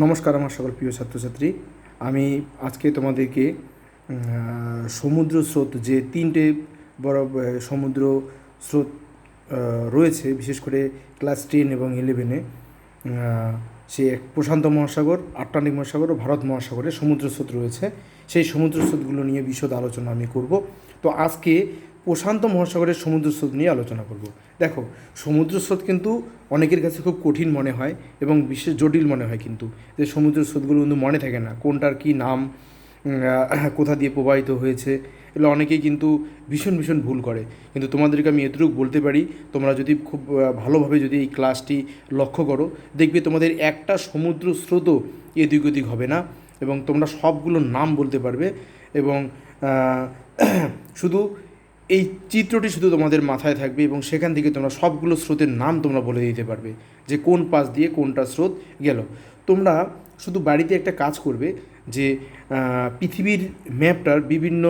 নমস্কার আমার সকল প্রিয় ছাত্রছাত্রী। আমি আজকে তোমাদেরকে সমুদ্র স্রোত যে তিনটে বড় সমুদ্র স্রোত রয়েছে, বিশেষ করে ক্লাস টেন এবং ইলেভেনে সে এক প্রশান্ত মহাসাগর, আটলান্টিক মহাসাগর ও ভারত মহাসাগরে সমুদ্র স্রোত রয়েছে। সেই সমুদ্র স্রোতগুলো নিয়ে বিশদ আলোচনা আমি করব। তো আজকে প্রশান্ত মহাসাগরের সমুদ্র স্রোত নিয়ে আলোচনা করব। দেখো সমুদ্র স্রোত কিন্তু অনেকের কাছে খুব কঠিন মনে হয় এবং বিশেষ জটিল মনে হয় কিন্তু। যে সমুদ্র স্রোতগুলো কিন্তু মনে থাকে না, কোনটার কি নাম কোথা দিয়ে প্রবাহিত হয়েছে, এগুলো অনেকেই কিন্তু ভীষণ ভীষণ ভুল করে। কিন্তু তোমাদেরকে আমি এতটুকু বলতে পারি, তোমরা যদি খুব ভালোভাবে যদি এই ক্লাসটি লক্ষ্য করো, দেখবে তোমাদের একটা সমুদ্র স্রোতও এদিক ওদিক হবে না এবং তোমরা সবগুলোর নাম বলতে পারবে এবং শুধু এই চিত্রটি শুধু তোমাদের মাথায় থাকবে এবং সেখান থেকে তোমরা সবগুলো স্রোতের নাম তোমরা বলে দিতে পারবে যে কোন পাশ দিয়ে কোনটা স্রোত গেল। তোমরা শুধু বাড়িতে একটা কাজ করবে যে পৃথিবীর ম্যাপটার বিভিন্ন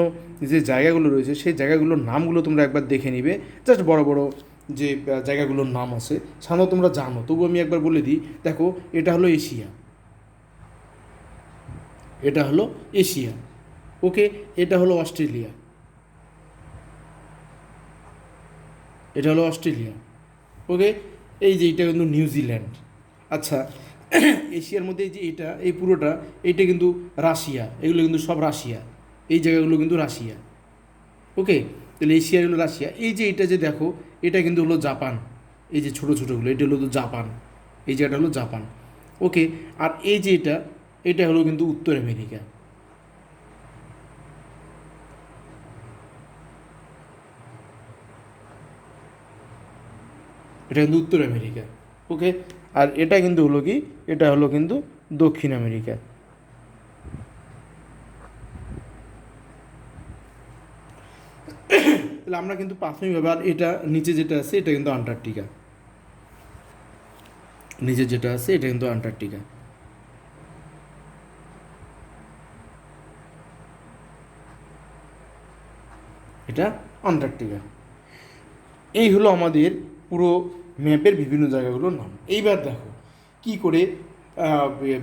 যে জায়গাগুলো রয়েছে সেই জায়গাগুলোর নামগুলো তোমরা একবার দেখে নিবে। জাস্ট বড় বড় যে জায়গাগুলোর নাম আছে সাধারণত তোমরা জানো। তবু আমি একবার বলে দিই, দেখো, এটা হলো এশিয়া। এটা হলো এশিয়া। ওকে, এটা হলো অস্ট্রেলিয়া। এটা হলো অস্ট্রেলিয়া। ওকে এই যে এটা কিন্তু নিউজিল্যান্ড আচ্ছা এশিয়ার মধ্যে এই যে এটা, এই পুরোটা, এইটা কিন্তু রাশিয়া। এগুলো কিন্তু সব রাশিয়া। এই জায়গাগুলো কিন্তু রাশিয়া। ওকে তাহলে এশিয়া হলো রাশিয়া। এই যে এটা যে দেখো, এটা কিন্তু হলো জাপান। এই যে ছোটো ছোটোগুলো, এটা হলো জাপান। এই জায়গাটা হলো জাপান। ওকে আর এই যে এটা এটা হলো কিন্তু উত্তর আমেরিকা। এটা কিন্তু উত্তর আমেরিকা ওকে আর এটা কিন্তু হলো কি? এটা হলো কিন্তু দক্ষিণ আমেরিকা। তাহলে আমরা কিন্তু প্রাথমিকভাবে আর এটা নিচে যেটা আছে, এটা কিন্তু আন্টার্কটিকা। নিচে যেটা আছে, এটা কিন্তু আন্টার্কটিকা। এটা আন্টার্কটিকা। এই হলো আমাদের পুরো ম্যাপের বিভিন্ন জায়গাগুলোর নাম। এইবার দেখো, কি করে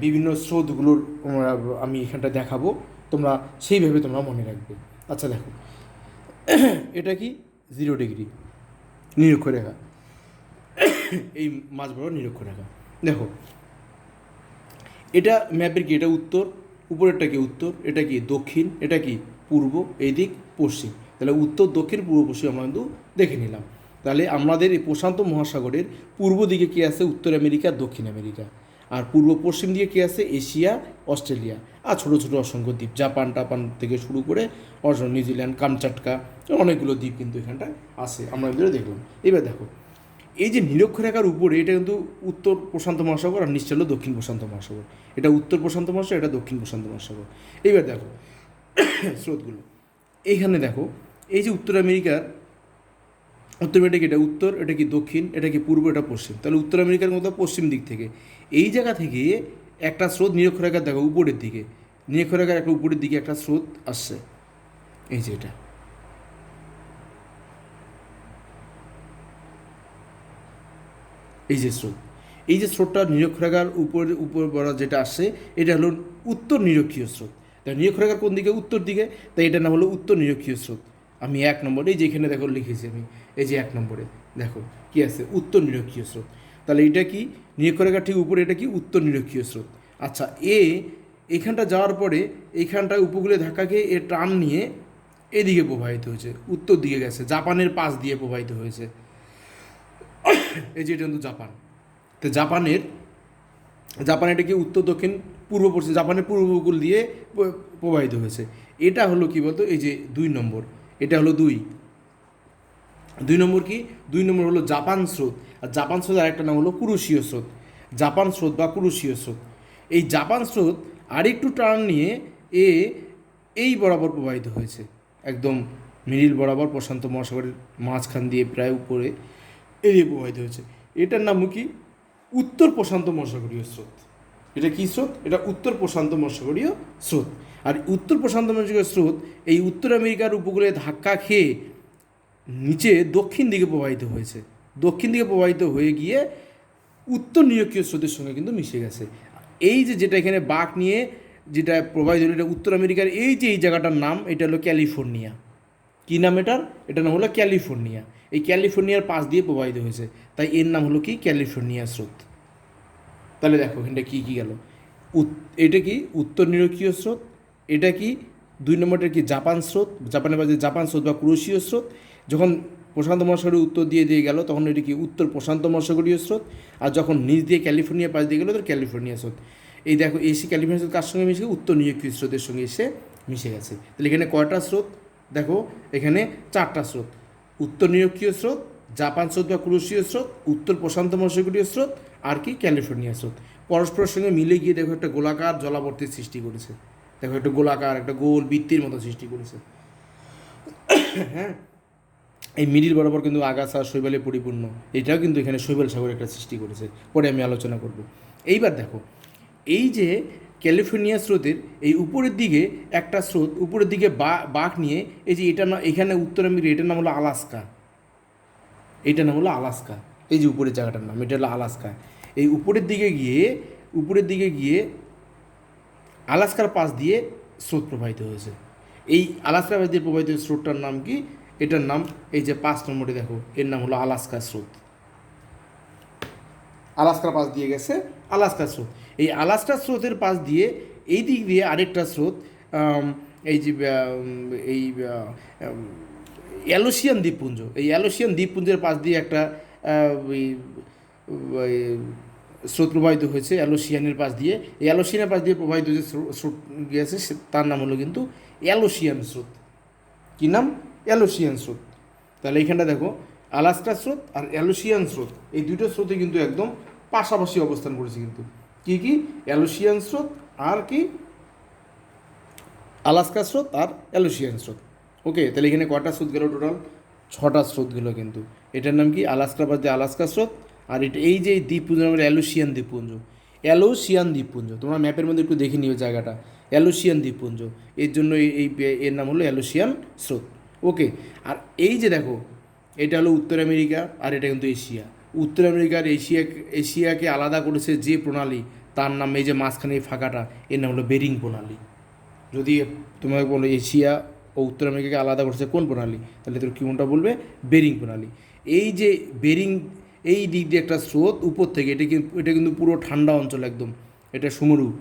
বিভিন্ন স্রোতগুলোর আমি এখানটা দেখাবো, তোমরা সেইভাবে তোমরা মনে রাখবে। আচ্ছা দেখো, এটা কি? জিরো ডিগ্রি, নিরক্ষরেখা। এই মাঝ বড় নিরক্ষরেখা। দেখো, এটা ম্যাপের কি, এটা উত্তর, উপরেরটা কি উত্তর, এটা কি দক্ষিণ, এটা কি পূর্ব এই দিক পশ্চিম। তাহলে উত্তর, দক্ষিণ, পূর্ব, পশ্চিম আমরা কিন্তু দেখে নিলাম। তাহলে আমাদের এই প্রশান্ত মহাসাগরের পূর্ব দিকে কী আছে? উত্তর আমেরিকা, দক্ষিণ আমেরিকা। আর পূর্ব পশ্চিম দিকে কী আছে? Asia, Australia. আর ছোটো ছোটো অসংখ্য দ্বীপ, জাপান টাপান থেকে শুরু করে নিউজিল্যান্ড, কামচাটকা, অনেকগুলো দ্বীপ কিন্তু এখানটায় আছে। আমরা এগুলো দেখলাম। এবার দেখো, এই যে নিরক্ষরেখার উপরে, এটা কিন্তু উত্তর প্রশান্ত মহাসাগর আর নিশ্চয় হলো দক্ষিণ প্রশান্ত মহাসাগর। এটা উত্তর প্রশান্ত মহাসাগর, এটা দক্ষিণ প্রশান্ত মহাসাগর। এইবার দেখো, স্রোতগুলো। এইখানে দেখো, এই যে উত্তর আমেরিকার আমেরিকা এটা উত্তর, এটা কি দক্ষিণ, এটা কি পূর্ব, এটা পশ্চিম। তাহলে উত্তর আমেরিকার মতো পশ্চিম দিক থেকে। এই জায়গা থেকে একটা স্রোত নিরক্ষরেখার দেখো, উপরের দিকে। নিরক্ষরেখার একটা উপরের দিকে একটা স্রোত আসছে। এই যে এটা। এই যে স্রোত। এই যে স্রোতটা নিরক্ষরেখার উপর উপর বড় যেটা আসছে, এটা হলো উত্তর নিরক্ষীয় স্রোত। তাই নিরক্ষরেখার কোন দিকে? উত্তর দিকে। তাই এটা নাম হলো উত্তর নিরক্ষীয় স্রোত। আমি এক নম্বরে, এই যে এখানে দেখো লিখেছি আমি, এই যে এক নম্বরে, দেখো কি আছে? উত্তর নিরক্ষীয় স্রোত। তাহলে এটা কি? নিরক্ষরেখার ঠিক উপরে এটা কি? উত্তর নিরক্ষীয় স্রোত। আচ্ছা এ, এখানটা যাওয়ার পরে এইখানটা উপকূলে ধাক্কা খেয়ে এ টান নিয়ে এদিকে প্রবাহিত হয়েছে, উত্তর দিকে গেছে, জাপানের পাশ দিয়ে প্রবাহিত হয়েছে। এই যে এটা কিন্তু জাপান। তো জাপানের জাপান এটা কি? উত্তর, দক্ষিণ, পূর্ব, পশ্চিম, জাপানের পূর্ব উপকূল দিয়ে প্রবাহিত হয়েছে। এটা হলো কি বলতো? এই যে দুই নম্বর। এটা হলো দুই। দুই নম্বর কি? দুই নম্বর হলো জাপান স্রোত। আর জাপান স্রোত আরেকটা নাম হলো কুরুষীয় স্রোত। জাপান স্রোত বা কুরুশীয় স্রোত। এই জাপান স্রোত আরেকটু টার্ন নিয়ে এ এই বরাবর প্রবাহিত হয়েছে। একদম মিডিল বরাবর প্রশান্ত মহাসাগরের মাঝখান দিয়ে প্রায় উপরে এদিকে প্রবাহিত হয়েছে। এটার নাম কি? উত্তর প্রশান্ত মহাসাগরীয় স্রোত। এটা কি স্রোত? এটা উত্তর প্রশান্ত মহাসাগরীয় স্রোত। আর উত্তর প্রশান্ত মহাসাগরীয় স্রোত এই উত্তর আমেরিকার উপকূলে ধাক্কা খেয়ে নিচে দক্ষিণ দিকে প্রবাহিত হয়েছে। দক্ষিণ দিকে প্রবাহিত হয়ে গিয়ে উত্তর নিরক্ষীয় স্রোতের সঙ্গে কিন্তু মিশে গেছে। এই যে যেটা এখানে বাঘ নিয়ে যেটা প্রবাহিত হলো, এটা উত্তর আমেরিকার এই যে এই জায়গাটার নাম, এটা হলো ক্যালিফোর্নিয়া। কী নাম এটার? এটার নাম হলো ক্যালিফোর্নিয়া। এই ক্যালিফোর্নিয়ার পাশ দিয়ে প্রবাহিত হয়েছে। তাই এর নাম হলো কি? ক্যালিফোর্নিয়া স্রোত। তাহলে দেখো এখানটা কী কী গেল? এটা কি? উত্তর নিরক্ষীয় স্রোত? এটা কি? দুই নম্বরটা কি? জাপান স্রোত, জাপানের বাজে জাপান স্রোত বা ক্রোশীয় স্রোত। যখন প্রশান্ত মহাসাগরের উত্তর দিয়ে দিয়ে গেল, তখন এটি কি উত্তর প্রশান্ত মহাসাগরীয় স্রোত? আর যখন নিচ দিয়ে ক্যালিফোর্নিয়া পাশ দিয়ে গেলো তো ক্যালিফোর্নিয়া স্রোত। এই দেখো এসি ক্যালিফোর্নিয়া স্রোত কার সঙ্গে মিশে? উত্তর নিরক্ষীয় স্রোতের সঙ্গে এসে মিশে গেছে। তাহলে এখানে কয়টা স্রোত? দেখো, এখানে চারটা স্রোত। উত্তর নিরক্ষীয় স্রোত, জাপান স্রোত বা ক্রুশীয় স্রোত, উত্তর প্রশান্ত মহাসাগরীয় স্রোত, আর কি ক্যালিফোর্নিয়া স্রোত। পরস্পরের সঙ্গে মিলে গিয়ে দেখো একটা গোলাকার জলাবর্তির সৃষ্টি করেছে। দেখো একটা গোলাকার, একটা গোল বৃত্তির মতো সৃষ্টি করেছে। হ্যাঁ? এই মিডিল বরাবর কিন্তু আগাছা শৈবালে পরিপূর্ণ। এটাও কিন্তু এখানে শৈবাল সাগর একটা সৃষ্টি করেছে। পরে আমি আলোচনা করব। এইবার দেখো, এই যে ক্যালিফোর্নিয়া স্রোতের এই উপরের দিকে একটা স্রোত, উপরের দিকে বা- বাঁক নিয়ে এই যে এটা না, এখানে উত্তর আমেরিকা এটার নাম হলো আলাস্কা। এইটার নাম হলো আলাস্কা। এই যে উপরের জায়গাটার নাম, এটা হলো আলাস্কা। এই উপরের দিকে গিয়ে, উপরের দিকে গিয়ে আলাস্কার পাশ দিয়ে স্রোত প্রবাহিত হয়েছে। এই আলাস্কার পাশ দিয়ে প্রবাহিত স্রোতটার নাম কি? এটার নাম এই যে পাঁচ নম্বরটি দেখো এর নাম হলো আলাস্কা স্রোত। আলাস্কার পাশ দিয়ে গেছে। আলাস্কা স্রোত। এই আলাস্কা স্রোতের পাশ দিয়ে এই দিক দিয়ে আরেকটা স্রোত এই যে এই অ্যালোসিয়ান দ্বীপপুঞ্জ। এই অ্যালোসিয়ান দ্বীপপুঞ্জের পাশ দিয়ে একটা স্রোত প্রবাহিত হয়েছে অ্যালোসিয়ানের পাশ দিয়ে। এই অ্যালোসিয়ানের পাশ দিয়ে প্রবাহিত যে স্রো- স্রোত গিয়েছে তার নাম হলো কিন্তু অ্যালোসিয়ান স্রোত। কী নাম? অ্যালোসিয়ান স্রোত। তাহলে এইখানটা দেখো আলাস্কা স্রোত আর অ্যালোসিয়ান স্রোত, এই দুটো স্রোতে কিন্তু একদম পাশাপাশি অবস্থান করেছে কিন্তু। কি কি? অ্যালোসিয়ান স্রোত আর কি? আলাস্কা স্রোত আর অ্যালোসিয়ান স্রোত। ওকে, তাহলে এখানে কটা স্রোত গেল টোটাল? ছটা স্রোত গেল কিন্তু। এটার নাম কি? আলাস্কা বাদ দিয়ে আলাস্কা স্রোত আর এটা এই যে দ্বীপপুঞ্জ হলো অ্যালোসিয়ান দ্বীপপুঞ্জ অ্যালোসিয়ান দ্বীপপুঞ্জ, তোমরা ম্যাপের মধ্যে একটু দেখে নিও জায়গাটা অ্যালোসিয়ান দ্বীপপুঞ্জ, এর জন্য এই এই এর নাম হলো অ্যালোসিয়ান স্রোত, ওকে? আর এই যে দেখো, এটা হলো উত্তর আমেরিকা আর এটা কিন্তু এশিয়া, উত্তর আমেরিকার এশিয়া, এশিয়াকে আলাদা করেছে যে প্রণালী, তার নাম এই যে মাঝখানে এই ফাঁকাটা, এর নাম হলো বেরিং প্রণালী, যদি তোমাকে বলো এশিয়া ও উত্তর আমেরিকাকে আলাদা করছে কোন প্রণালী, তাহলে তোর কি কোনটা বলবে? বেরিং প্রণালী, এই যে বেরিং এই দিক দিয়ে একটা স্রোত, উপর থেকে, এটা কিন্তু এটা কিন্তু পুরো ঠান্ডা অঞ্চল একদম। এটা সুমরু,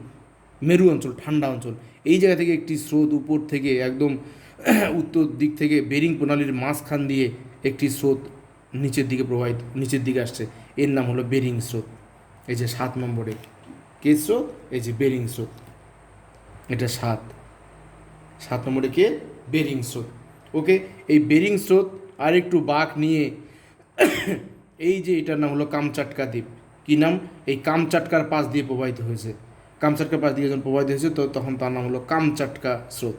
মেরু অঞ্চল, ঠান্ডা অঞ্চল। এই জায়গা থেকে একটি স্রোত উপর থেকে একদম উত্তর দিক থেকে বেরিং প্রণালীর মাঝখান দিয়ে একটি স্রোত নিচের দিকে প্রবাহিত, নিচের দিকে আসছে। এর নাম হলো বেরিং স্রোত। এই যে সাত নম্বরে, কে স্রোত? এই যে বেরিং স্রোত। এটা সাত। সাত নম্বরে কে? বেরিং স্রোত। ওকে, এই বেরিং স্রোত আর একটু বাঁক নিয়ে এই যে এটার নাম হলো কামচাটকা দ্বীপ। কী নাম? এই কামচাটকার পাশ দিয়ে প্রবাহিত হয়েছে। কামচাটকার পাশ দিয়ে যখন প্রবাহিত হয়েছে, তো তখন তার নাম হলো কামচাটকা স্রোত।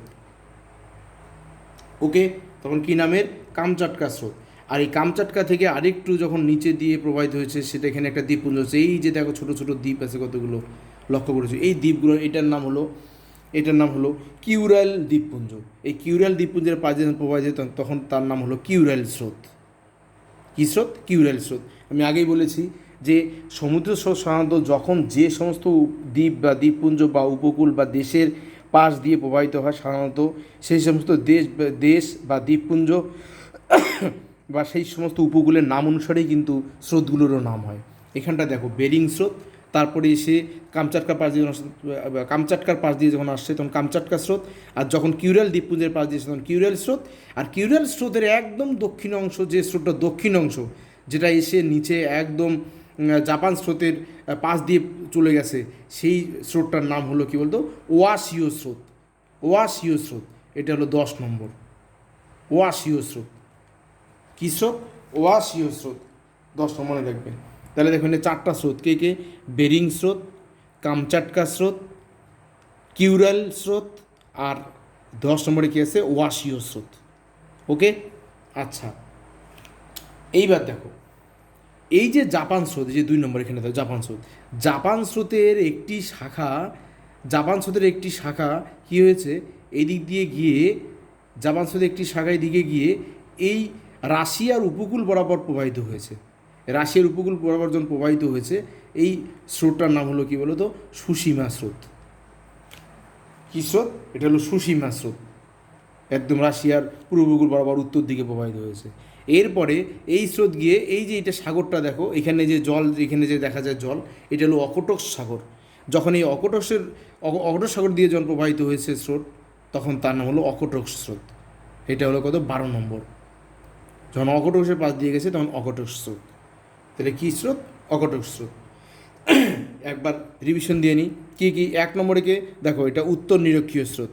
ওকে, তখন কী নামের? কামচাটকা স্রোত। আর এই কামচাটকা থেকে আরেকটু যখন নিচে দিয়ে প্রবাহিত হয়েছে, সেটা এখানে একটা দ্বীপপুঞ্জ হচ্ছে এই যে দেখো, ছোটো ছোটো দ্বীপ আছে, কতগুলো লক্ষ্য করেছ? এই দ্বীপগুলো, এটার নাম হলো, এটার নাম হলো কিউরাল দ্বীপপুঞ্জ। এই কিউরাল দ্বীপপুঞ্জের পাশে যখন প্রবাহিত তখন তার নাম হলো কিউরাল স্রোত। কী স্রোত? কিউরাল স্রোত? আমি আগেই বলেছি যে সমুদ্র স্রোত সাধারণত যখন যে সমস্ত দ্বীপ বা দ্বীপপুঞ্জ বা উপকূল বা দেশের পাশ দিয়ে প্রবাহিত হয়, সাধারণত সেই সমস্ত দেশ দেশ বা দ্বীপপুঞ্জ বা সেই সমস্ত উপকূলের নাম অনুসারেই কিন্তু স্রোতগুলোরও নাম হয়। এখানটা দেখো বেরিং স্রোত তারপরে এসে কামচাটকার পাশ দিয়ে যখন কামচাটকার পাশ দিয়ে যখন আসছে তখন কামচাটকা স্রোত, আর যখন কিউরাল দ্বীপপুঞ্জের পাশ দিয়ে তখন কিউরাল স্রোত। আর কিউরাল স্রোতের একদম দক্ষিণ অংশ, যে স্রোতটা দক্ষিণ অংশ, যেটা এসে নিচে একদম জাপান স্রোতের পাশ দিয়ে চলে গেছে, সেই স্রোতটার নাম হলো কি বলতো? ওয়াশিও স্রোত। ওয়াশিও স্রোত, এটা হলো দশ নম্বর। ওয়াশিও স্রোত। কী স্রোত? ওয়াশিও স্রোত। দশ নম্বরে দেখবেন। তাহলে দেখবেন এই চারটা স্রোত, কে কে? বেরিং স্রোত, কামচাটকা স্রোত, কিউরাল স্রোত, আর দশ নম্বরে কী আছে? ওয়াশিও স্রোত। ওকে? আচ্ছা। এইবার দেখো, এই যে জাপান স্রোত যে দুই নম্বর এখানে দেখো, জাপান স্রোত। জাপান স্রোতের একটি শাখা, জাপান স্রোতের একটি শাখা কি হয়েছে? এই দিক দিয়ে গিয়ে, জাপান স্রোতের একটি শাখা দিকে গিয়ে এই রাশিয়ার উপকূল বরাবর প্রবাহিত হয়েছে। রাশিয়ার উপকূল বরাবর যখন প্রবাহিত হয়েছে। এই স্রোতটার নাম হলো কি বলতো? সুসীমা স্রোত। কী স্রোত? এটা হলো সুসীমা স্রোত। একদম রাশিয়ার পূর্ব উপকূল বরাবর উত্তর দিকে প্রবাহিত হয়েছে। এরপরে এই স্রোত গিয়ে এই যে এটা সাগরটা দেখো, এখানে যে জল, এখানে যে দেখা যায় জল, এটা হলো অকটক সাগর। যখন এই অকটসের অক- অকটক সাগর দিয়ে জল প্রবাহিত হয়েছে স্রোত, তখন তার নাম হলো অকটক স্রোত। এটা হলো কত? বারো নম্বর। যখন অকটকের পাশ দিয়ে গেছে, তখন অকটক স্রোত। তাহলে কী স্রোত? অকটক স্রোত। একবার রিভিশন দিয়ে নিই। কী কী? এক নম্বরে কে? দেখো, এটা উত্তর নিরক্ষীয় স্রোত।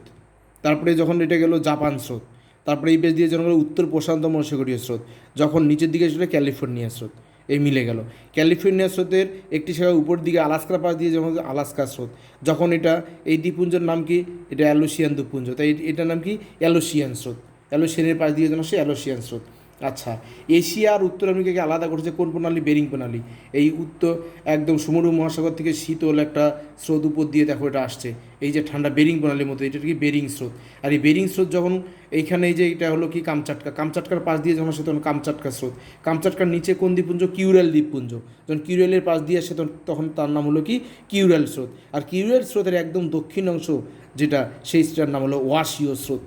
তারপরে যখন এটা গেল জাপান স্রোত, তারপরে এই পেজ দিয়ে যখন উত্তর প্রশান্ত মহাসাগরীয় স্রোত, যখন নিচের দিকে ছিল ক্যালিফোর্নিয়া স্রোত, এই মিলে গেল। ক্যালিফোর্নিয়া স্রোতের একটি শাখা উপর দিকে আলাস্কার পাশ দিয়ে যখন আলাস্কা স্রোত, যখন এটা, এই দ্বীপপুঞ্জের নাম কি? এটা অ্যালোসিয়ান দ্বীপুঞ্জ তাই এটার নাম কি? অ্যালোসিয়ান স্রোত। অ্যালোসিয়ানের পাশ দিয়ে যেন সে অ্যালোসিয়ান স্রোত। আচ্ছা এশিয়া আর উত্তর আমেরিকাকে আলাদা করেছে কোন প্রণালী? বেরিং প্রণালী। এই উত্তর একদম সমুদ্র মহাসাগর থেকে শীতল একটা স্রোত উপর দিয়ে দেখো এটা আসছে। এই যে ঠান্ডা বেরিং প্রণালীর মতো, এটা কি বেরিং স্রোত? আর এই বেরিং স্রোত যখন এইখানে এই যে এটা হলো কি কামচাটকা, কামচাটকার পাশ দিয়ে যখন আসে তখন কামচাটকা স্রোত। কামচাটকার নিচে কোন দ্বীপপুঞ্জ? কিউরাল দ্বীপপুঞ্জ। যখন কিউরালের পাশ দিয়ে আসে তখন তার নাম হলো কি? কিউরাল স্রোত। আর কিউরাল স্রোতের একদম দক্ষিণ অংশ যেটা, সেই সেটার নাম হলো ওয়াশীয় স্রোত।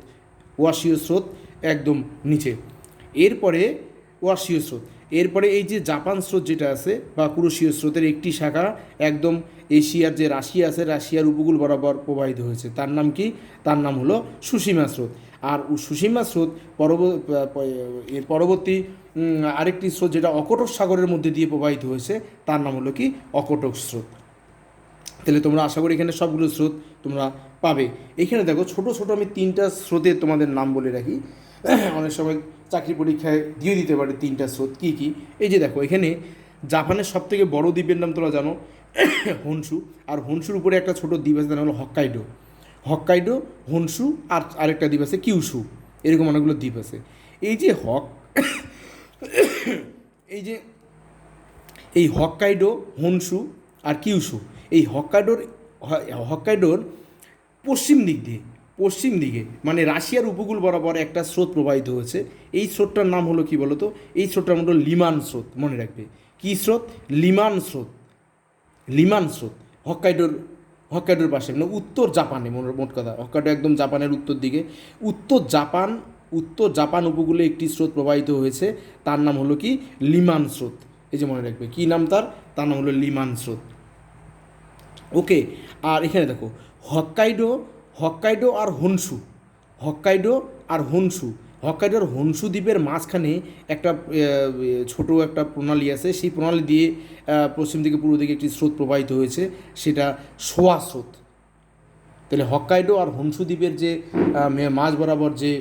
ওয়াশীয় স্রোত একদম নিচে। এরপরে ওয়াশীয় স্রোত। এরপরে এই যে জাপান স্রোত যেটা আছে বা কুরুশীয় স্রোতের একটি শাখা, একদম এশিয়ার যে রাশিয়া আছে, রাশিয়ার উপকূল বরাবর প্রবাহিত হয়েছে। তার নাম কি? তার নাম হলো সুসীমা স্রোত। আর সুসীমা স্রোত পরব এর পরবর্তী আরেকটি স্রোত যেটা অকটক সাগরের মধ্যে দিয়ে প্রবাহিত হয়েছে, তার নাম হলো কি? অকটক স্রোত। তাহলে তোমরা আশা করি এখানে সবগুলো স্রোত তোমরা পাবে। এখানে দেখো ছোট ছোট আমি তিনটা স্রোতের তোমাদের নাম বলে রাখি। অনেক সময় চাকরি পরীক্ষায় দিয়ে দিতে পারে তিনটা স্রোত কী কী? এই যে দেখো, এখানে জাপানের সব থেকে বড় দ্বীপের নাম তোমরা জানো, হনসু। আর হনসুর উপরে একটা ছোট দ্বীপ আছে, তার হলো হক্কাইডো। হক্কাইডো, হনসু আর আরেকটা দ্বীপ আছে কিউসু। এরকম অনেকগুলো দ্বীপ আছে। এই যে হক, এই যে এই হক্কাইডো, হনসু আর কিউসু, এই হক্কাইডোর হ- হক্কাইডোর পশ্চিম দিক দিয়ে পশ্চিম দিকে মানে রাশিয়ার উপকূল বরাবর একটা স্রোত প্রবাহিত হয়েছে। এই স্রোতটার নাম হলো কি বলতো? এই স্রোতটার মতো লিমান স্রোত মনে রাখবে। কী স্রোত? লিমান স্রোত। লিমান স্রোত। হক্কাইডোর হক্কাইডোর পাশে মানে উত্তর জাপানে মোট- কথা। হক্কাইডো একদম জাপানের উত্তর দিকে। উত্তর জাপান উত্তর জাপান উপকূলে একটি স্রোত প্রবাহিত হয়েছে। তার নাম হলো কি? লিমান স্রোত। এই যে মনে রাখবে। কী নাম তার? তার নাম হলো লিমান স্রোত। ওকে, আর এখানে দেখো, হক্কাইডো হক্কাইডো আর হনসু। হক্কাইডো আর হনসু। হক্কাইডোর হনসু দ্বীপের মাঝখানে একটা ছোট একটা প্রণালী আছে। সেই প্রণালী দিয়ে পশ্চিম থেকে পূর্ব দিকে একটি স্রোত প্রবাহিত হয়েছে, সেটা সোয়া স্রোত। তাহলে হক্কাইডো আর হনসু দ্বীপের যে মাঝ বরাবর যে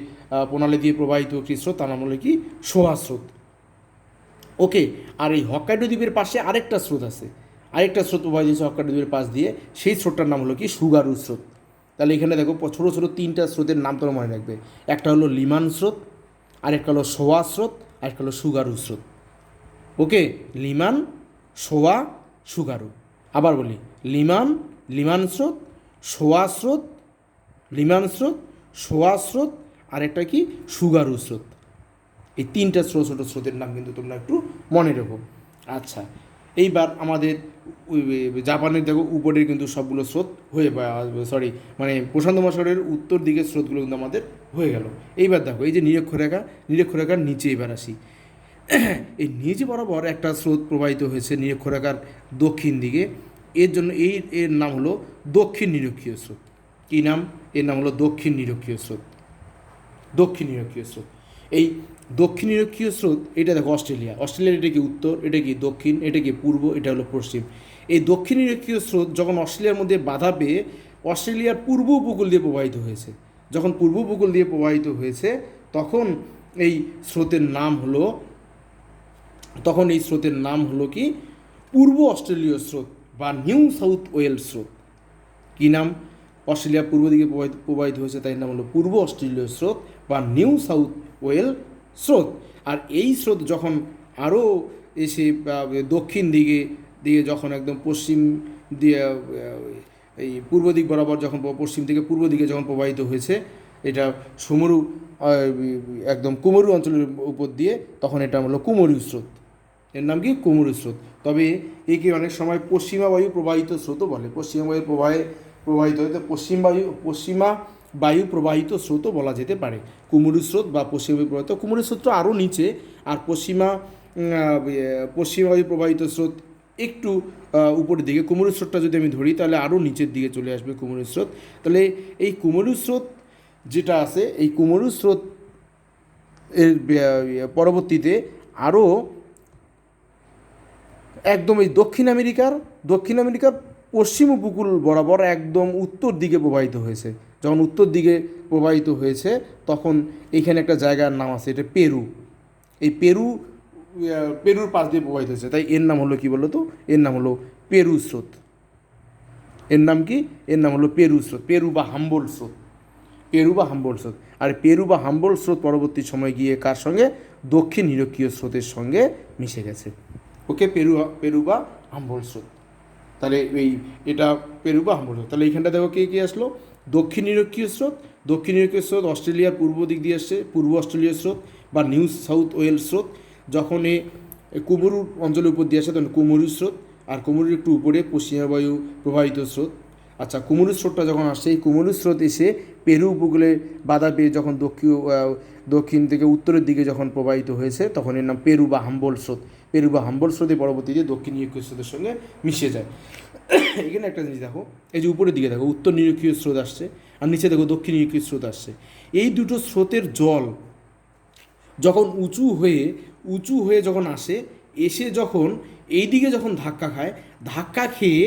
প্রণালী দিয়ে প্রবাহিত একটি স্রোত, তার নাম হলো কি? সোয়া স্রোত। ওকে, আর এই হক্কাইডো দ্বীপের পাশে আরেকটা স্রোত আছে। আরেকটা স্রোত প্রবাহিত হয়েছে হক্কাইডো দ্বীপের পাশ দিয়ে। সেই স্রোতটার নাম হলো কি? সুগারু স্রোত। তাহলে এখানে দেখো ছোটো ছোটো তিনটা স্রোতের নাম তোমরা মনে রাখবে। একটা হলো লিমান স্রোত আরেকটা হলো সোয়া স্রোত আরেকটা হলো সুগারু স্রোত। ওকে? লিমান, সোয়া, সুগারু। আবার বলি, লিমান লিমান স্রোত, সোয়া স্রোত, লিমান স্রোত, সোয়া স্রোত আরেকটা কি? সুগারু স্রোত। এই তিনটা স্রোত ছোটো স্রোতের নাম কিন্তু তোমরা একটু মনে রেখো। আচ্ছা এইবার আমাদের জাপানের দেখো উপরের কিন্তু সবগুলো স্রোত হয়ে সরি মানে প্রশান্ত মহাসাগরের উত্তর দিকের স্রোতগুলো কিন্তু আমাদের হয়ে গেল। এইবার দেখো, এই যে নিরক্ষরেখা, নিরক্ষরেখার নিচে এবার আসি। এই নিচে বরাবর একটা স্রোত প্রবাহিত হয়েছে নিরক্ষরেখার দক্ষিণ দিকে। এর জন্য এই, এর নাম হলো দক্ষিণ নিরক্ষীয় স্রোত। কী নাম? এর নাম হলো দক্ষিণ নিরক্ষীয় স্রোত। দক্ষিণ নিরক্ষীয় স্রোত। এই দক্ষিণ নিরক্ষীয় স্রোত, এটা দেখো অস্ট্রেলিয়া। অস্ট্রেলিয়ার এটা কি উত্তর, এটা কি দক্ষিণ, এটা কি পূর্ব, এটা হলো পশ্চিম। এই দক্ষিণ নিরক্ষীয় স্রোত যখন অস্ট্রেলিয়ার মধ্যে বাধা পেয়ে অস্ট্রেলিয়ার পূর্ব উপকূল দিয়ে প্রবাহিত হয়েছে, যখন পূর্ব উপকূল দিয়ে প্রবাহিত হয়েছে, তখন এই স্রোতের নাম হলো, তখন এই স্রোতের নাম হলো কি? পূর্ব অস্ট্রেলীয় স্রোত বা নিউ সাউথ ওয়েল স্রোত। কী নাম? অস্ট্রেলিয়া পূর্ব দিকে প্রবাহিত প্রবাহিত হয়েছে, তাই নাম হলো পূর্ব অস্ট্রেলীয় স্রোত বা নিউ সাউথ ওয়েল স্রোত। আর এই স্রোত যখন আরও এসে দক্ষিণ দিকে, দিয়ে যখন একদম পশ্চিম দিয়ে এই পূর্ব দিক বরাবর যখন পশ্চিম থেকে পূর্ব দিকে যখন প্রবাহিত হয়েছে, এটা সুমরু একদম কুমরু অঞ্চলের উপর দিয়ে তখন এটা হলো কুমরু স্রোত। এর নাম কি? কুমুরু স্রোত। তবে একে অনেক সময় পশ্চিমা বায়ু প্রবাহিত স্রোতও বলে। পশ্চিমা বায়ু প্রবাহে প্রবাহিত হতে পশ্চিম বায়ু, পশ্চিমা বায়ু প্রবাহিত স্রোতও বলা যেতে পারে। কুমুরু স্রোত বা পশ্চিমা বায়ু প্রবাহিত কুমুরু স্রোতটা আরও নিচে। আর পশ্চিমা ইয়ে, পশ্চিমা বায়ু প্রবাহিত স্রোত একটু উপরের দিকে। কুমুরু স্রোতটা যদি আমি ধরি তাহলে আরও নিচের দিকে চলে আসবে কুমুরু স্রোত। তাহলে এই কুমুরু স্রোত যেটা আছে এই কুমুরু স্রোত এর পরবর্তীতে আরও একদম এই দক্ষিণ আমেরিকার দক্ষিণ আমেরিকার পশ্চিম উপকূল বরাবর একদম উত্তর দিকে প্রবাহিত হয়েছে। যখন উত্তর দিকে প্রবাহিত হয়েছে, তখন এখানে একটা জায়গার নাম আছে, এটা পেরু। এই পেরু পেরুর পাশ দিয়ে প্রবাহিত হয়েছে। তাই এর নাম হলো কি বলো তো এর নাম হলো পেরু স্রোত। এর নাম কি? এর নাম হলো পেরু স্রোত। পেরু বা হাম্বল স্রোত। পেরু বা হাম্বল স্রোত। আর পেরু বা হাম্বল স্রোত পরবর্তী সময় গিয়ে কার সঙ্গে? দক্ষিণ নিরক্ষীয় স্রোতের সঙ্গে মিশে গেছে। ওকে, পেরু পেরু বা হাম্বল স্রোত। তাহলে এই, এটা পেরু বা স্রোত তাহলে এইখানটা দেখো কে কে আসলো? দক্ষিণ নিরক্ষীয় স্রোত। দক্ষিণ নিরক্ষীয় স্রোত অস্ট্রেলিয়ার পূর্ব দিক দিয়ে আসছে, পূর্ব অস্ট্রেলীয় স্রোত বা নিউ সাউথ ওয়েল স্রোত। যখন এ কুমুরু অঞ্চলের উপর দিয়ে আসে, তখন কুমুরু স্রোত। আর কুমুরুর একটু উপরে পশ্চিমা বায়ু প্রবাহিত স্রোত। আচ্ছা কুমুরু স্রোতটা যখন আসছে, এই কুমুরু স্রোত এসে পেরু উপকূলে বাধা পেয়ে যখন দক্ষিণ দক্ষিণ থেকে উত্তরের দিকে যখন প্রবাহিত হয়েছে, তখন এর নাম পেরু বা হাম্বল স্রোত। পেরু বা হাম্বল স্রোতে পরবর্তীতে দক্ষিণ নিরক্ষীয় স্রোতের সঙ্গে মিশে যায়। এখানে একটা জিনিস দেখো, এই যে উপরের দিকে দেখো, উত্তর নিরক্ষীয় স্রোত আসছে, আর নিচে দেখো দক্ষিণ নিরক্ষীয় স্রোত আসছে। এই দুটো স্রোতের জল যখন উঁচু হয়ে উঁচু হয়ে যখন আসে, এসে যখন এই দিকে যখন ধাক্কা খায়, ধাক্কা খেয়ে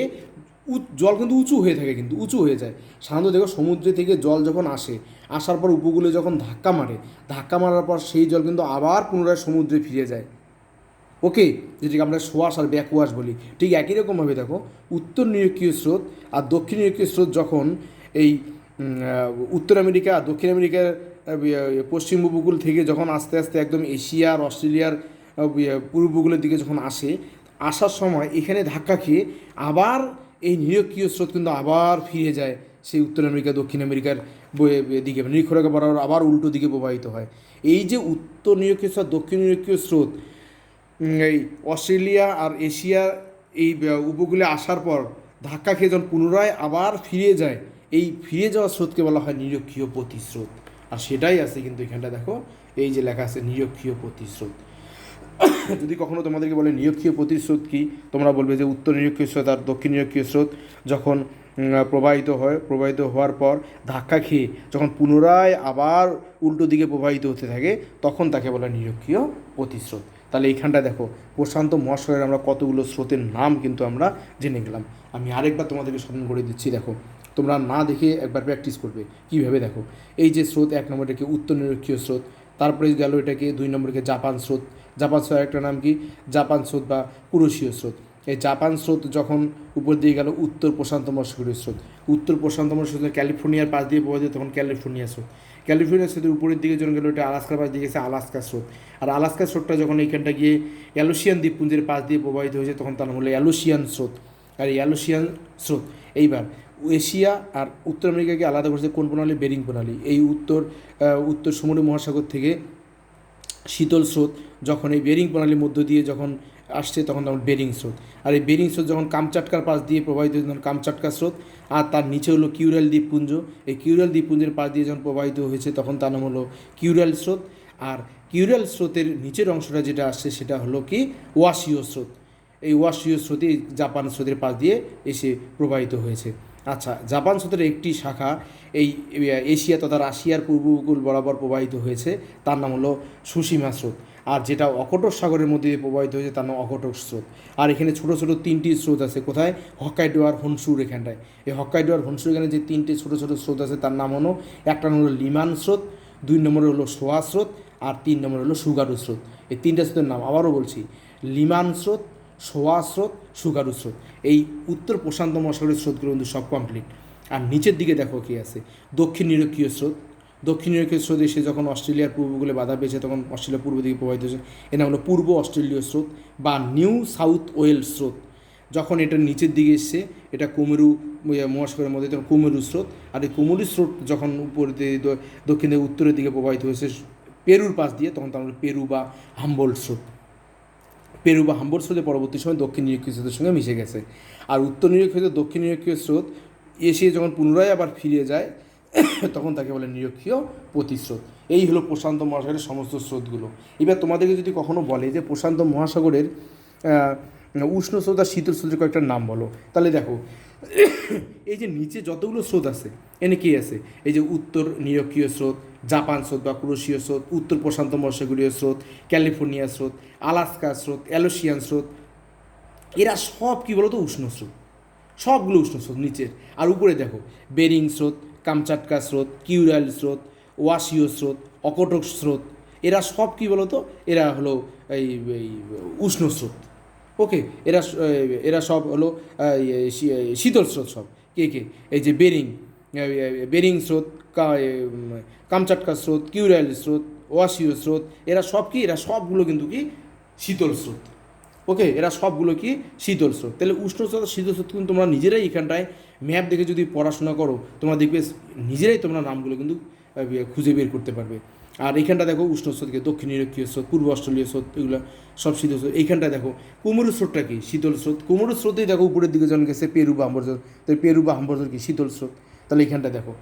জল কিন্তু উঁচু হয়ে থাকে কিন্তু, উঁচু হয়ে যায়। সাধারণত দেখো সমুদ্রে থেকে জল যখন আসে, আসার পর উপকূলে যখন ধাক্কা মারে, ধাক্কা মারার পর সেই জল কিন্তু আবার পুনরায় সমুদ্রে ফিরে যায়। ওকে, যেটিকে আমরা সোয়াশ আর ব্যাকওয়াশ বলি, ঠিক একই রকমভাবে দেখো, উত্তর নিরক্ষীয় স্রোত আর দক্ষিণ নিরক্ষীয় স্রোত যখন এই উত্তর আমেরিকা আর দক্ষিণ আমেরিকার পশ্চিম উপকূল থেকে যখন আস্তে আস্তে একদম এশিয়া আর অস্ট্রেলিয়ার পূর্ব উপকূলের দিকে যখন আসে, আসার সময় এখানে ধাক্কা খেয়ে আবার এই নিরক্ষীয় স্রোত কিন্তু আবার ফিরে যায় সেই উত্তর আমেরিকা, দক্ষিণ আমেরিকার দিকে, নিরক্ষরেখা বরাবর আবার উল্টো দিকে প্রবাহিত হয়। এই যে উত্তর নিরক্ষীয় স্রোত, দক্ষিণ নিরক্ষীয় স্রোত এই অস্ট্রেলিয়া আর এশিয়া এই উপকূলে আসার পর ধাক্কা খেয়ে যখন পুনরায় আবার ফিরে যায়, এই ফিরে যাওয়া স্রোতকে বলা হয় নিরক্ষীয় প্রতিস্রোত। আর সেটাই আছে কিন্তু এখানটা দেখো, এই যে লেখা আছে নিরক্ষীয় প্রতিস্রোত। যদি কখনো তোমাদেরকে বলে নিরক্ষীয় প্রতিস্রোত কি, তোমরা বলবে যে উত্তর নিরক্ষীয় স্রোত আর দক্ষিণ নিরক্ষীয় স্রোত যখন প্রবাহিত হয়, প্রবাহিত হওয়ার পর ধাক্কা খেয়ে যখন পুনরায় আবার উল্টো দিকে প্রবাহিত হতে থাকে, তখন তাকে বলে নিরক্ষীয় প্রতিস্রোত। তাহলে এইখানটা দেখো, প্রশান্ত মহাশয়ের আমরা কতগুলো স্রোতের নাম কিন্তু আমরা জেনে গেলাম। আমি আরেকবার তোমাদেরকে স্মরণ করে দিচ্ছি, দেখো, তোমরা না দেখে একবার প্র্যাকটিস করবে। কীভাবে দেখো? এই যে স্রোত, এক নম্বরটাকে উত্তর নিরক্ষীয় স্রোত, তারপরে গেল এটাকে দুই নম্বরকে জাপান স্রোত। জাপান স্রোত একটা নাম কি? জাপান স্রোত বা পুরুষীয় স্রোত। এই জাপান স্রোত যখন উপর দিয়ে গেল, উত্তর প্রশান্ত মহাসাগরীয় স্রোত। উত্তর প্রশান্ত মহাসাগরীয় ক্যালিফোর্নিয়ার পাশ দিয়ে প্রবাহিত তখন ক্যালিফোর্নিয়া স্রোত। ক্যালিফোর্নিয়া স্রোতের উপরের দিকে যখন গেল এটা আলাস্কার পাশ দিয়ে গেছে, আলাস্কা স্রোত। আর আলাস্কা স্রোতটা যখন এইখানটা গিয়ে অ্যালোসিয়ান দ্বীপপুঞ্জের পাশ দিয়ে প্রবাহিত হয়েছে, তখন তার নাম হলো অ্যালোসিয়ান স্রোত। আর এই অ্যালোসিয়ান স্রোত, এইবার এশিয়া আর উত্তর আমেরিকাকে আলাদা করেছে কোন প্রণালী? বেরিং প্রণালী। এই উত্তর উত্তর সমুদ্র মহাসাগর থেকে শীতল স্রোত যখন এই বেরিং প্রণালীর মধ্য দিয়ে যখন আসছে, তখন তখন বেরিং স্রোত। আর এই বেরিং স্রোত যখন কামচাটকার পাশ দিয়ে প্রবাহিত হয়েছে, তখন কামচাটকা স্রোত। আর তার নিচে হলো কিউরাল দ্বীপপুঞ্জ। এই কিউরাল দ্বীপপুঞ্জের পাশ দিয়ে যখন প্রবাহিত হয়েছে, তখন তার নাম হলো কিউরাল স্রোত। আর কিউরাল স্রোতের নিচের অংশটা যেটা আসছে, সেটা হলো কি? ওয়াশীয় স্রোত। এই ওয়াশীয় স্রোতে এই জাপান স্রোতের পাশ দিয়ে এসে প্রবাহিত হয়েছে। আচ্ছা জাপান স্রোতের একটি শাখা এই এশিয়া তথা রাশিয়ার পূর্ব উপকূল বরাবর প্রবাহিত হয়েছে, তার নাম হলো সুসীমা স্রোত। আর যেটা অকটক সাগরের মধ্যে দিয়ে প্রবাহিত হয়েছে, তার নাম অকটক স্রোত। আর এখানে ছোটো ছোটো তিনটি স্রোত আছে। কোথায়? হক্কাইডো আর হনসুর এখানটায়। এই হক্কাইডো আর হনসুর এখানে যে তিনটে ছোটো ছোটো স্রোত আছে, তার নাম হলো, একটা নাম হলো লিমান স্রোত, দুই নম্বরে হলো সোয়া স্রোত, আর তিন নম্বরে হলো সুগারু স্রোত। এই তিনটা স্রোতের নাম আবারও বলছি। লিমান স্রোত, সোয়া স্রোত, সুগারু স্রোত। এই উত্তর প্রশান্ত মহাসাগরের স্রোতগুলো কিন্তু সব কমপ্লিট আর নিচের দিকে দেখো কী আছে। দক্ষিণ নিরক্ষীয় স্রোত দক্ষিণ নিরক্ষীয় স্রোত এসে যখন অস্ট্রেলিয়ার পূর্বগুলো বাধা পেয়েছে, তখন অস্ট্রেলিয়ার পূর্ব দিকে প্রবাহিত হয়েছে। এর নাম হলো পূর্ব অস্ট্রেলীয় স্রোত বা নিউ সাউথ ওয়েল স্রোত। যখন এটা নিচের দিকে এসছে, এটা কুমেরু মহাসাগরের মধ্যে, তখন কুমেরু স্রোত। আর এই কুমেরু স্রোত যখন উপর দক্ষিণ উত্তরের দিকে প্রবাহিত হয়েছে, পেরুর পাশ দিয়ে, তখন তার পেরু বা হাম্বল স্রোত। পেরু বা হাম্বর স্রোতে পরবর্তী সময় দক্ষিণ নিরক্ষীয় স্রোতের সঙ্গে মিশে গেছে। আর উত্তর নিরক্ষীয় দক্ষিণ নিরক্ষীয় স্রোত এসে যখন পুনরায় আবার ফিরে যায় তখন তাকে বলে নিরক্ষীয় প্রতিস্রোত। এই হলো প্রশান্ত মহাসাগরের সমস্ত স্রোতগুলো। এবার তোমাদেরকে যদি কখনো বলে যে প্রশান্ত মহাসাগরের উষ্ণ স্রোত আর শীতল স্রোতের কয়েকটা নাম বলো, তাহলে দেখো, এই যে নিচে যতগুলো স্রোত আছে, এনে কি আছে? এই যে উত্তর নিরক্ষীয় স্রোত, জাপান স্রোত বা কুরোশীয় স্রোত, উত্তর প্রশান্ত মহাসাগরীয় স্রোত, ক্যালিফোর্নিয়া স্রোত, আলাস্কা স্রোত, অ্যালোসিয়ান স্রোত, এরা সব কী বলতো? উষ্ণ স্রোত। সবগুলো উষ্ণ স্রোত নিচের। আর উপরে দেখো, বেরিং স্রোত কামচাটকা স্রোত কিউরাল স্রোত ওয়াশীয় স্রোত, অকটক স্রোত, এরা সব কী বলতো? এরা হলো এই উষ্ণ স্রোত। ওকে? এরা এরা সব হলো শীতল স্রোত সব। কে কে? এই যে বেরিং বেরিং স্রোত কামচাটকা স্রোত কিউরাল স্রোত ওয়াশীয় স্রোত, এরা সব কি? এরা সবগুলো কিন্তু কি? শীতল স্রোত। ওকে? এরা সবগুলো কি? শীতল স্রোত। তাহলে উষ্ণ স্রোত, শীতল স্রোত কিন্তু তোমরা নিজেরাই এখানটায় ম্যাপ দেখে যদি পড়াশোনা করো, তোমরা দেখবে নিজেরাই তোমরা নামগুলো কিন্তু খুঁজে বের করতে পারবে। আর এইখানটা দেখো উষ্ণ স্রোতকে দক্ষিণ নিরক্ষীয় স্রোত, পূর্ব অস্ট্রেলীয় স্রোত, এগুলো সব শীতল স্রোত। এইখানটা দেখো, কুমুরু স্রোতটা কি? শীতল স্রোত। কুমুরু স্রোতেই দেখো উপরের দিকে জন গেছে পেরু বা হাম্বরজর তাই পেরু বা হাম্বরজর কি? শীতল স্রোত। তাহলে এইখানটা দেখো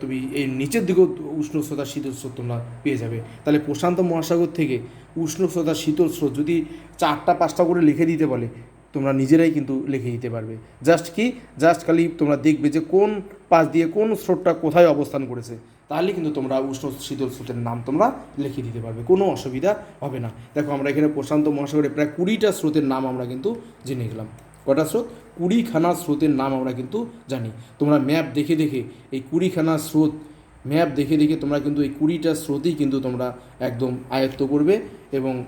তুমি এই নিচের দিকেও উষ্ণ স্রোত আর শীতল স্রোত তোমরা পেয়ে যাবে। তাহলে প্রশান্ত মহাসাগর থেকে উষ্ণ স্রোত আর শীতল স্রোত যদি চারটা পাঁচটা করে লিখে দিতে বলে তোমরা নিজেরাই কিন্তু লিখে দিতে পারবে। জাস্ট কি? জাস্ট খালি তোমরা দেখবে যে কোন পাশ দিয়ে কোন স্রোতটা কোথায় অবস্থান করেছে তাহলে কিন্তু তোমরা উষ্ণ শীতল স্রোতের নাম তোমরা লিখে দিতে পারবে। কোনো অসুবিধা হবে না। দেখো আমরা এখানে প্রশান্ত মহাসাগরে প্রায় কুড়িটা স্রোতের নাম আমরা কিন্তু জেনে গেলাম। কটা স্রোত? কুড়িখানা স্রোতের নাম আমরা কিন্তু জানি। তোমরা ম্যাপ দেখে দেখে এই কুড়িখানা স্রোত ম্যাপ দেখে দেখে তোমরা কিন্তু এই কুড়িটা স্রোতই কিন্তু তোমরা একদম আয়ত্ত করবে এবং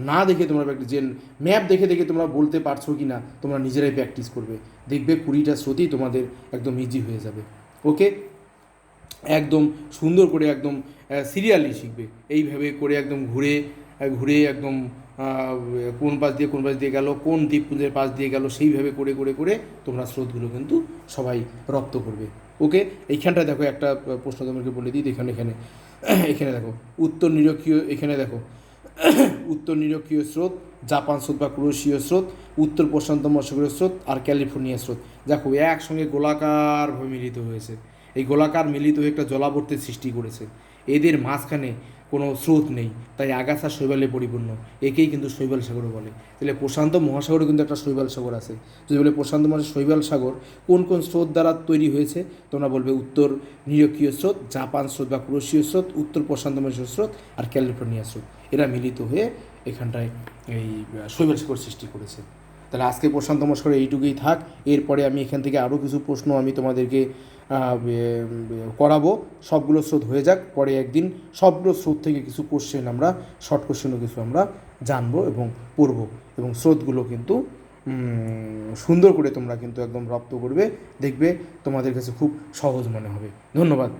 না দেখে তোমরা practice- যে ম্যাপ দেখে দেখে তোমরা বলতে পারছ কি না তোমরা নিজেরাই প্র্যাকটিস করবে। দেখবে কুড়িটা স্রোতই তোমাদের একদম ইজি হয়ে যাবে। ওকে একদম সুন্দর করে একদম সিরিয়ালি শিখবে। এইভাবে করে একদম ঘুরে ঘুরে একদম কোন পাশ দিয়ে কোন পাশ দিয়ে গেল, কোন দ্বীপপুঞ্জের পাশ দিয়ে গেল সেইভাবে করে করে করে তোমরা স্রোতগুলো কিন্তু সবাই রপ্ত করবে। ওকে, এইখানটায় দেখো একটা প্রশ্ন তোমাকে বলে দিই এখানে এখানে এখানে দেখো, উত্তর নিরক্ষীয়, এখানে দেখো, উত্তর নিরক্ষীয় স্রোত, জাপান স্রোত বা ক্রোশীয় স্রোত, উত্তর প্রশান্ত মহাসাগরীয় স্রোত আর ক্যালিফোর্নিয়া স্রোত। দেখো, একসঙ্গে গোলাকারভাবে মিলিত হয়েছে। এই গোলাকার মিলিত হয়ে একটা জলাবর্তের সৃষ্টি করেছে। এদের মাঝখানে কোনো স্রোত নেই। তাই আগাছা শৈবালে পরিপূর্ণ। একেই কিন্তু শৈবাল সাগর বলে। তাহলে প্রশান্ত মহাসাগরে কিন্তু একটা শৈবাল সাগর আছে। যদি বলে প্রশান্ত মহাসাগর শৈবাল সাগর কোন কোন স্রোত দ্বারা তৈরি হয়েছে? তোমরা বলবে উত্তর নিরক্ষীয় স্রোত, জাপান স্রোত বা ক্রোশীয় স্রোত, উত্তর প্রশান্ত মহাসাগর স্রোত আর ক্যালিফোর্নিয়া স্রোত। এরা মিলিত হয়ে এখানটায় এই শৈবাল সাগর সৃষ্টি করেছে। তাহলে আজকে প্রশান্ত মস্কর এইটুকুই থাক। এরপরে আমি এখান থেকে আরও কিছু প্রশ্ন আমি তোমাদেরকে করাবো। সবগুলো স্রোত হয়ে যাক, পরে একদিন সবগুলো স্রোত থেকে কিছু কোশ্চেন আমরা শর্ট কোশ্চেনও কিছু আমরা জানব এবং পড়ব। এবং স্রোতগুলো কিন্তু সুন্দর করে তোমরা কিন্তু একদম রপ্ত করবে, দেখবে তোমাদের কাছে খুব সহজ মনে হবে। ধন্যবাদ।